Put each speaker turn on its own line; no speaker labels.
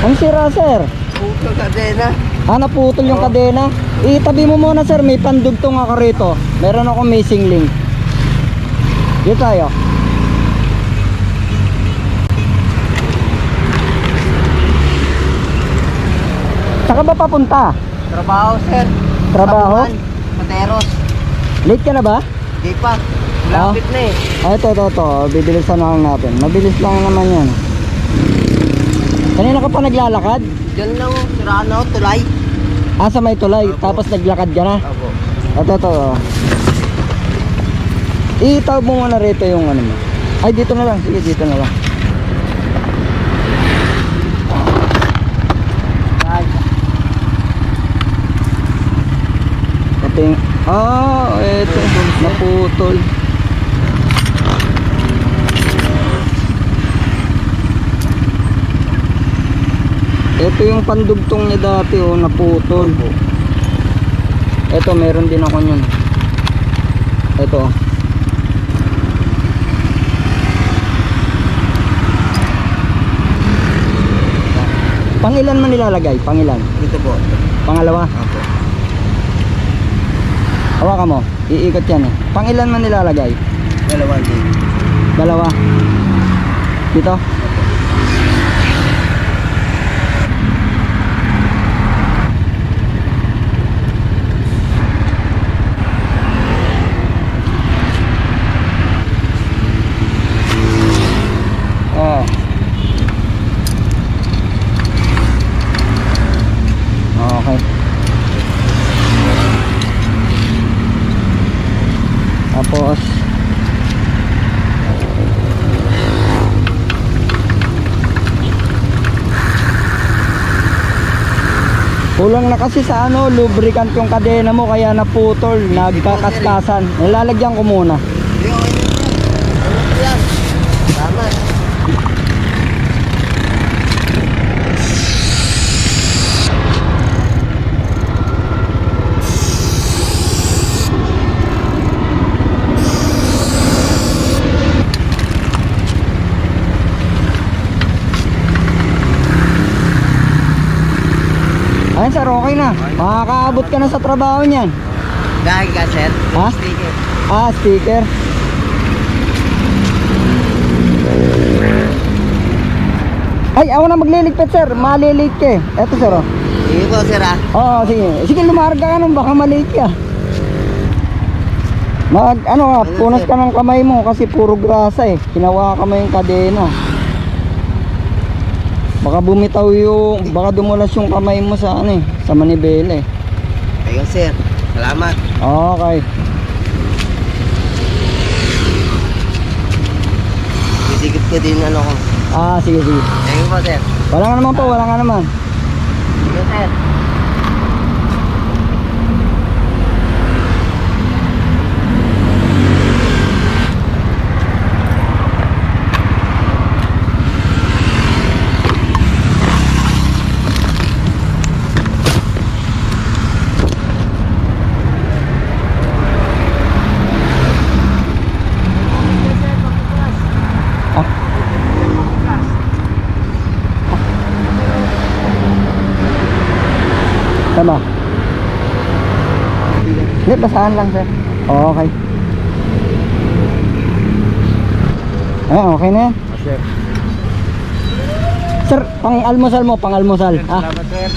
Ang sira, sir.
Puto kadena.
Ah, naputol yung kadena. Itabi mo muna, sir. May pandugtong ako rito. Meron ako missing link. Dito tayo. Saka ba papunta?
Trabaho, sir.
Trabaho?
Pateros.
Late ka na ba?
Di pa. Lapit na eh.
Ah, ito, ito, ito. Bibilisan na lang natin. Mabilis lang naman yan. Kanina ka pa naglalakad?
Diyan lang, siraan ako, tulay.
Ah, sa may tulay.
Opo.
Tapos naglakad ka na?
Apo.
Ito, ito. oh. Itawag mo muna rito yung ano mo. Ay, dito na lang. Sige, dito na lang. Ito yung... Ah, ito. Naputol. Ito yung pandugtong niya dati, oh, naputol. Ito, meron din ako yun. Ito. Pangilan man nilalagay? Pangilan?
dito po.
Pangalawa?
Apo.
Hawakan mo. Iikot yan eh. Pangilan man nilalagay?
Dalawa din.
Dalawa. Dito? Oh. Okay. Tapos Kulang na kasi sa ano, lubricant yung kadena mo kaya naputol, nagkakaskasan. Nilalagyan ko muna.
Hindi, yan?
Sir, okay na. Makakaabot ka na sa trabaho niyan.
Dahil ka, sir.
Ha?
Sticker.
Ah, sticker. Ay, ako na magliligpit sir. Malilit ka eh. Eto sir oh.
Sige po, sir ah.
Oo, sige. Sige, lumarga ka nun. Baka maliit ka. Mag, ano nga,
Ano,
punas ka ng kamay mo kasi puro grasa eh. Kinawa ka mo yung kadena. Baka bumitaw yung, baka dumulas yung kamay mo sa ano eh, sa manibela eh.
Ayun, sir. Salamat.
Okay.
Sisigit ko din ano ko.
Ah, sige, sige.
Thank you po, sir.
Wala nga naman po, wala nga naman.
Sige, sir.
Ah. Tama. Hindi, basahan lang sir. Okay. Eh, okay na yan.
Sir.
Sir, pang almusal mo, pang almusal. Ah,
Salamat, sir.